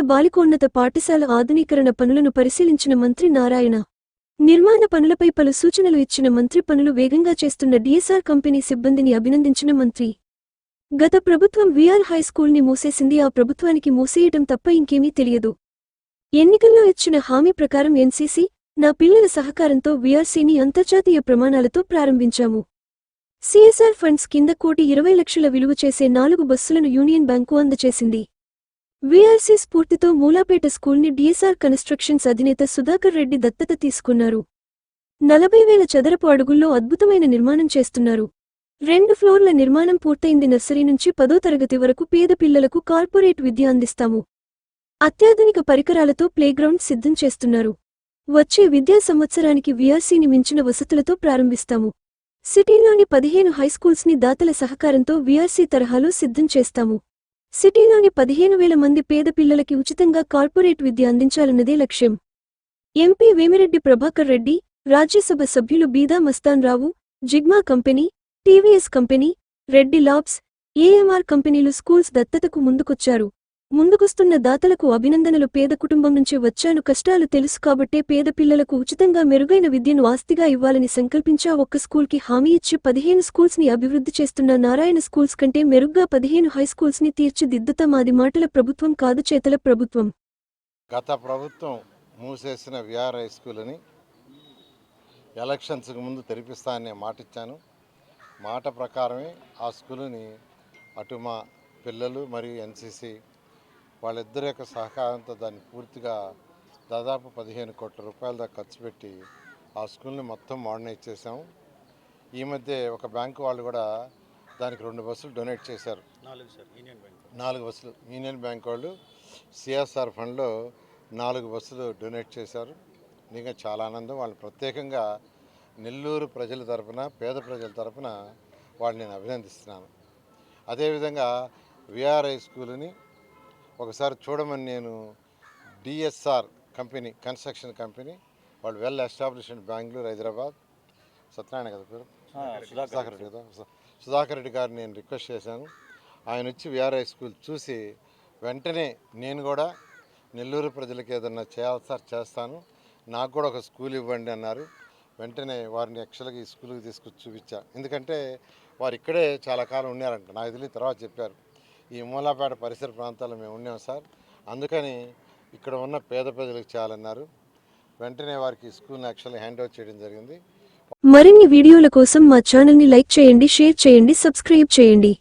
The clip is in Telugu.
బాలికోన్నత పాఠశాల ఆధునీకరణ పనులను పరిశీలించిన మంత్రి నారాయణ. నిర్మాణ పనులపై పలు సూచనలు ఇచ్చిన మంత్రి పనులు వేగంగా చేస్తున్న డీఎస్ఆర్ కంపెనీ సిబ్బందిని అభినందించిన మంత్రి. గత ప్రభుత్వం విఆర్ హైస్కూల్ని మూసేసింది. ఆ ప్రభుత్వానికి మూసేయటం తప్ప ఇంకేమీ తెలియదు. ఎన్నికల్లో ఇచ్చిన హామీ ప్రకారం ఎన్సీసీ నా పిల్లల సహకారంతో వీఆర్సీని అంతర్జాతీయ ప్రమాణాలతో ప్రారంభించాము. సిఎస్ఆర్ ఫండ్స్ కింద కోటి ఇరవై లక్షల విలువ చేసే నాలుగు బస్సులను యూనియన్ బ్యాంకు అందజేసింది. వీఆర్సీ స్ఫూర్తితో మూలాపేట స్కూల్ని డిఎస్ఆర్ కన్స్ట్రక్షన్స్ అధినేత సుధాకర్ రెడ్డి దత్తత తీసుకున్నారు. నలభై వేల చదరపు అడుగుల్లో అద్భుతమైన నిర్మాణం చేస్తున్నారు. రెండు ఫ్లోర్ల నిర్మాణం పూర్తయింది నర్సరీ నుంచి పదో తరగతి వరకు పేద పిల్లలకు కార్పొరేట్ విద్య అందిస్తాము. అత్యాధునిక పరికరాలతో ప్లేగ్రౌండ్ సిద్ధం చేస్తున్నారు. వచ్చే విద్యా సంవత్సరానికి వీఆర్సీని మించిన వసతులతో ప్రారంభిస్తాము. సిటీలోని పదిహేను హైస్కూల్స్ని దాతల సహకారంతో వీఆర్సీ తరహాలో సిద్ధం చేస్తాము. సిటీలోని పదిహేను వేల మంది పేద పిల్లలకి ఉచితంగా కార్పొరేట్ విద్య అందించాలన్నదే లక్ష్యం. ఎంపీ వేమిరెడ్డి ప్రభాకర్ రెడ్డి రాజ్యసభ సభ్యులు Beeda Mastan Rao జిగ్మా company TVS company Reddy labs AMR కంపెనీలు స్కూల్స్ దత్తతకు ముందుకొచ్చారు. ముందుకొస్తున్న దాతలకు అభినందనలు. పేద కుటుంబం నుంచి వచ్చాను. కష్టాలు తెలుసు కాబట్టే పేద పిల్లలకు ఉచితంగా మెరుగైన విద్యను ఆస్తిగా ఇవ్వాలని సంకల్పించా. ఒక్క స్కూల్కి హామీ ఇచ్చి పదిహేను స్కూల్స్ని అభివృద్ధి చేస్తున్న నారాయణ స్కూల్స్ కంటే మెరుగ్గా పదిహేను హైస్కూల్స్ని తీర్చిదిద్దుతా మాది మాటల ప్రభుత్వం కాదు చేతల ప్రభుత్వం. గత ప్రభుత్వం మూసేసిన విఆర్ హై స్కూల్ని ఎలక్షన్స్కి ముందు తెరిపిస్తానని మాట ఇచ్చాను మాట ప్రకారమే ఆ స్కూల్ని అటు మా పిల్లలు మరియు ఎన్సీసీ వాళ్ళిద్దరి యొక్క సహకారంతో దాన్ని పూర్తిగా దాదాపు పదిహేను కోట్ల రూపాయల దాకా ఖర్చు పెట్టి ఆ స్కూల్ని మొత్తం మోడర్నైజ్ చేసాము ఈ మధ్య ఒక బ్యాంకు వాళ్ళు కూడా దానికి రెండు బస్సులు డొనేట్ చేశారు. నాలుగు సార్ యూనియన్ బ్యాంక్ నాలుగు బస్సులు యూనియన్ బ్యాంక్ వాళ్ళు సిఎస్ఆర్ ఫండ్లో నాలుగు బస్సులు డొనేట్ చేశారు. నిజంగా చాలా ఆనందం. వాళ్ళు ప్రత్యేకంగా నెల్లూరు ప్రజల తరపున పేద ప్రజల తరపున వాళ్ళని నేను అభినందిస్తున్నాను. అదేవిధంగా విఆర్ఐ స్కూల్ని ఒకసారి చూడమని నేను డిఎస్ఆర్ కంపెనీ కన్స్ట్రక్షన్ కంపెనీ వాళ్ళు వెల్ ఎస్టాబ్లిష్డ్ బెంగళూరు హైదరాబాద్. సత్యనారాయణ కదా పేరు? సుధాకర్ రెడ్డి కదా? సుధాకర్ రెడ్డి గారిని నేను రిక్వెస్ట్ చేశాను. ఆయన వచ్చి విఆర్ఐ స్కూల్ చూసి వెంటనే నేను కూడా నెల్లూరు ప్రజలకు ఏదన్నా చేయాలి సార్ చేస్తాను. నాకు కూడా ఒక స్కూల్ ఇవ్వండి అన్నారు. వెంటనే వారిని యాక్చువల్గా ఈ స్కూల్కి తీసుకొచ్చి చూపించా. ఎందుకంటే వారు ఇక్కడే చాలా కాలం ఉన్నారంట. నాకు తెలియదు తర్వాత చెప్పారు. ఈ మూలాపేట పరిసర ప్రాంతాల్లో మేము ఉన్నాం సార్. అందుకని ఇక్కడ ఉన్న పేద ప్రజలకు చాలన్నారు. వెంటనే వారికి స్కూల్ స్కూల్ని యాక్చువల్గా హ్యాండ్ ఓవర్ చేయడం జరిగింది. మరిన్ని వీడియోల కోసం మా ఛానల్ని లైక్ చేయండి షేర్ చేయండి సబ్స్క్రైబ్ చేయండి.